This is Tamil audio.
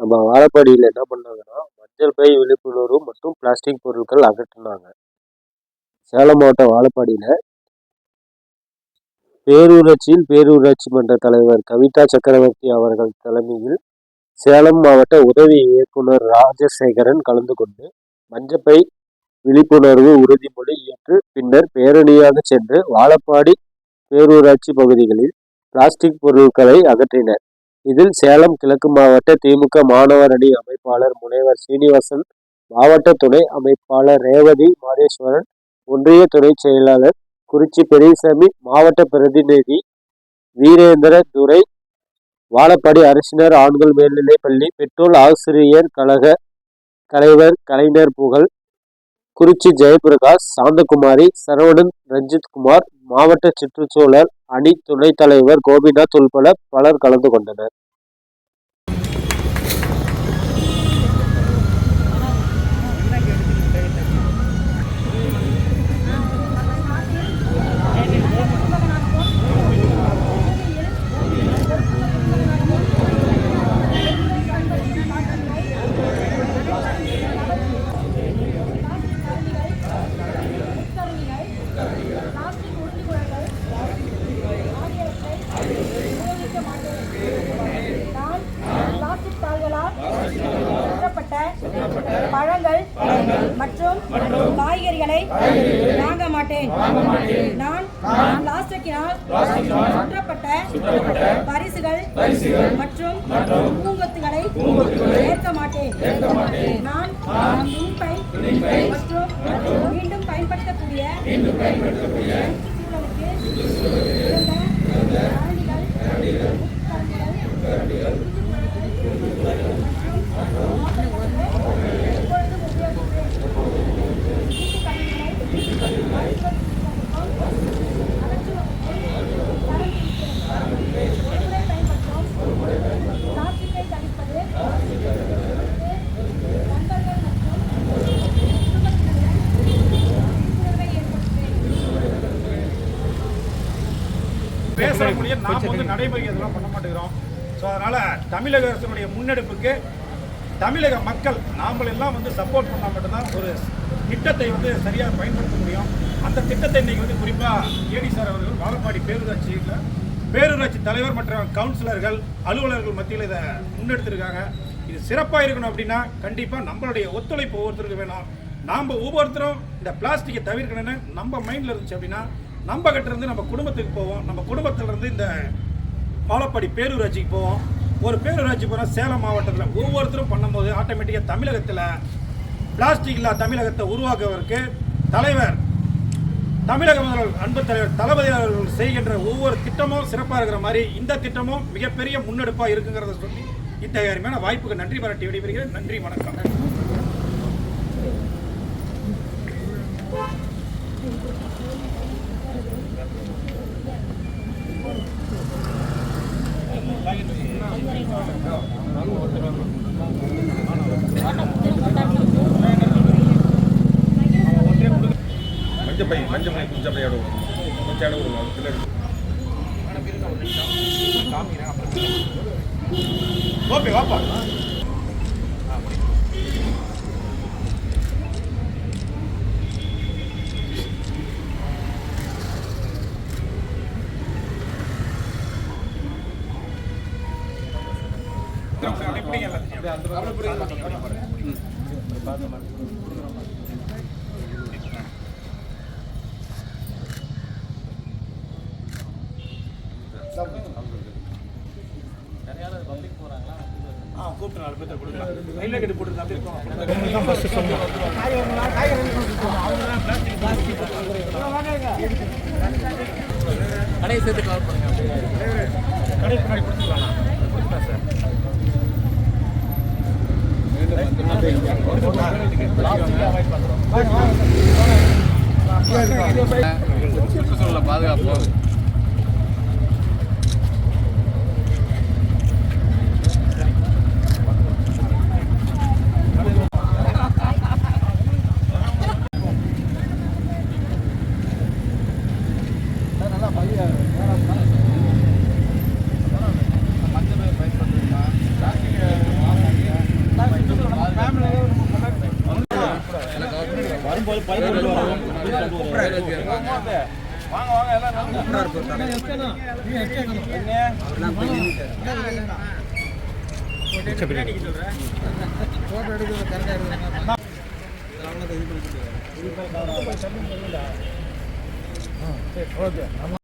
நம்ம வாழப்பாடியில் என்ன பண்ணாங்கன்னா மஞ்சள் பை விழிப்புணர்வு மற்றும் பிளாஸ்டிக் பொருட்கள் அகற்றினாங்க. சேலம் மாவட்டம் வாழப்பாடியில் பேரூராட்சியில் பேரூராட்சி மன்ற தலைவர் கவிதா சக்கரவர்த்தி அவர்கள் தலைமையில் சேலம் மாவட்ட உதவி இயக்குனர் ராஜசேகரன் கலந்து கொண்டு மஞ்சப்பை விழிப்புணர்வு உறுதிமொழி ஏற்று பின்னர் பேரணியாக சென்று வாழப்பாடி பேரூராட்சி பகுதிகளில் பிளாஸ்டிக் பொருட்களை அகற்றினர். இதில் சேலம் கிழக்கு மாவட்ட திமுக மாணவர் அணி அமைப்பாளர் முனைவர் சீனிவாசன் மாவட்ட துணை அமைப்பாளர் ரேவதி மாதேஸ்வரன் ஒன்றிய துணை செயலாளர் குறிச்சி பெரியசாமி மாவட்ட பிரதிநிதி வீரேந்திர துரை வாழப்பாடி அரசினர் ஆண்கள் மேல்நிலைப் பள்ளி ஆசிரியர் கழக தலைவர் கலைஞர் புகழ் குறிச்சி ஜெயபிரகாஷ் சாந்தகுமாரி சரவணன் ரஞ்சித்குமார் மாவட்ட சுற்றுச்சூழல் அணி துணைத் தலைவர் கோபிநாத் உள்பட பலர் கலந்து கொண்டனர். சுற்றப்பட்ட பழங்கள் மற்றும் காய்கறிகளை வாங்க மாட்டேன். நான் பிளாஸ்டிக்கினால் சுற்றப்பட்ட பரிசுகள் மற்றும் பூங்கொத்துகளை ஏற்க மாட்டேன். நான் முன்பை மற்றும் மீண்டும் பயன்படுத்தக்கூடிய சுற்றுச்சூழலுக்கு பேசுற மொழியை நாம் வந்து நடைமுறை இதெல்லாம் பண்ண மாட்டேங்கிறோம். ஸோ அதனால் தமிழக அரசினுடைய முன்னெடுப்புக்கு தமிழக மக்கள் நாமல் எல்லாம் வந்து சப்போர்ட் பண்ணால் மட்டும்தான் ஒரு திட்டத்தை வந்து சரியாக பயன்படுத்த முடியும். அந்த திட்டத்தை இன்னைக்கு வந்து குறிப்பாக ஏடி சார் அவர்கள் வாழப்பாடி பேரூராட்சியில் பேரூராட்சி தலைவர் மற்றும் கவுன்சிலர்கள் அலுவலர்கள் மத்தியில் இதை முன்னெடுத்திருக்காங்க. இது சிறப்பாக இருக்கணும் அப்படின்னா கண்டிப்பாக நம்மளுடைய ஒத்துழைப்பு ஒவ்வொருத்தருக்கு வேணும். நாம் ஒவ்வொருத்தரும் இந்த பிளாஸ்டிக்கை தவிர்க்கணும்னு நம்ம மைண்டில் இருந்துச்சு அப்படின்னா நம்ம இருந்து நம்ம குடும்பத்துக்கு போவோம். நம்ம குடும்பத்துல இருந்து இந்த பாலப்பாடி பேரூராட்சிக்கு போவோம். ஒரு பேரூராட்சி போனால் சேலம் மாவட்டத்தில் ஒவ்வொருத்தரும் பண்ணும்போது ஆட்டோமேட்டிக்காக தமிழகத்தில் பிளாஸ்டிக் இல்லா தமிழகத்தை உருவாக்குவதற்கு தலைவர் தமிழக முதல்வர் அன்பு தலைவர் தளபதி அவர்கள் செய்கின்ற ஒவ்வொரு திட்டமும் சிறப்பாக இருக்கிற மாதிரி இந்த திட்டமும் மிகப்பெரிய முன்னெடுப்பாக இருக்குங்கிறத சொல்லி இத்தகைய அருமையான வாய்ப்புக்கு நன்றி பாராட்டி விடைபெறுகிறேன். நன்றி வணக்கம். Thank you. மஞ்சப்பை ஆடுவோம் கொஞ்சம் ஆடுவோம் அது பின்னாடி ஓகே வாப்பா. ஆ கூப்பிட்டு நாலு பேர்த்த கட்டி கடையை சேர்த்து கவர் பண்ணுங்க. கடை பின்னாடி கொடுத்துக்கலாம் வாங்க வாங்க எல்லாம் பிரியாணி சொல்றேன் போட்டோ எடுக்கிறது கரெக்டாக